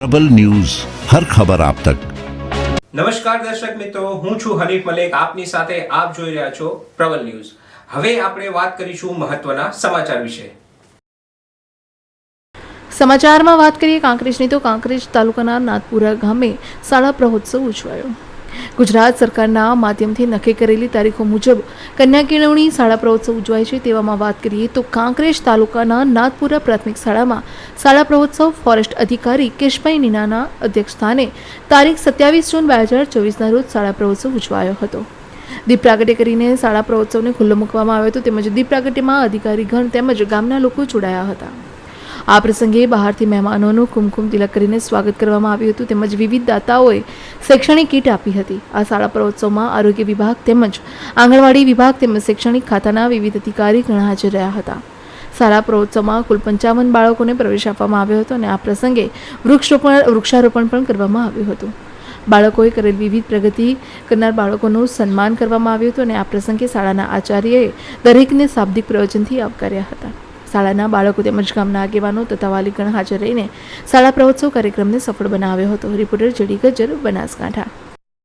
પ્રબલ news હર ખબર આપ તક નમસ્કાર દર્શક મિત્રો હું છું હરીફ મલેક આપની સાથે આપ જોઈ રહ્યા છો પ્રબલ ન્યૂઝ. હવે આપણે વાત કરીશું મહત્વના સમાચાર વિશે. સમાચારમાં વાત કરીએ કાંકરેજની તો કાંકરેજ તાલુકાના નાથપુરા ગામે શાળા પ્રહોત્સવ ઉજવાયો. ગુજરાત સરકારના માધ્યમથી નક્કી કરેલી તારીખો મુજબ કન્યા કેળવણી શાળા પ્રહોત્સવ ઉજવાય છે તેવામાં વાત કરીએ તો કાંકરેજ તાલુકાના નાથપુરા પ્રાથમિક શાળામાં શાળા પ્રહોત્સવ ફોરેસ્ટ અધિકારી કેશભાઈ નીનાના અધ્યક્ષસ્થાને તારીખ સત્યાવીસ જૂન બે હજાર ચોવીસના રોજ શાળા પ્રવોત્સવ ઉજવાયો હતો. દીપ પ્રાગટ્ય કરીને શાળા પ્રવોત્સવને ખુલ્લો મૂકવામાં આવ્યો હતો તેમજ દીપ પ્રાગટ્યમાં અધિકારીગણ તેમજ ગામના લોકો જોડાયા હતા. આ પ્રસંગે બહારથી મહેમાનોનું કુમકુમ તિલક કરીને સ્વાગત કરવામાં આવ્યું હતું. તેમજ વિવિધ દાતાઓએ શૈક્ષણિક કીટ આપી હતી. આ શાળા પ્રવોત્સવમાં આરોગ્ય વિભાગ તેમજ આંગણવાડી વિભાગ તેમજ શૈક્ષણિક ખાતાના વિવિધ અધિકારી ઘણા હાજર રહ્યા હતા. શાળા પ્રવોત્સવમાં કુલ પંચાવન બાળકોને પ્રવેશ આપવામાં આવ્યો હતો અને આ પ્રસંગે વૃક્ષરોપણ વૃક્ષારોપણ પણ કરવામાં આવ્યું હતું. બાળકોએ કરેલ વિવિધ પ્રગતિ કરનાર બાળકોનું સન્માન કરવામાં આવ્યું હતું અને આ પ્રસંગે શાળાના આચાર્યએ દરેકને શાબ્દિક પ્રવચનથી આવકાર્યા હતા. શાળાના બાળકો તેમજ ગામના આગેવાનો તથા વાલીગણ હાજર રહીને શાળા પ્રવોત્સવ કાર્યક્રમને સફળ બનાવ્યો હતો. રિપોર્ટર જડી ગજર બનાસકાંઠા.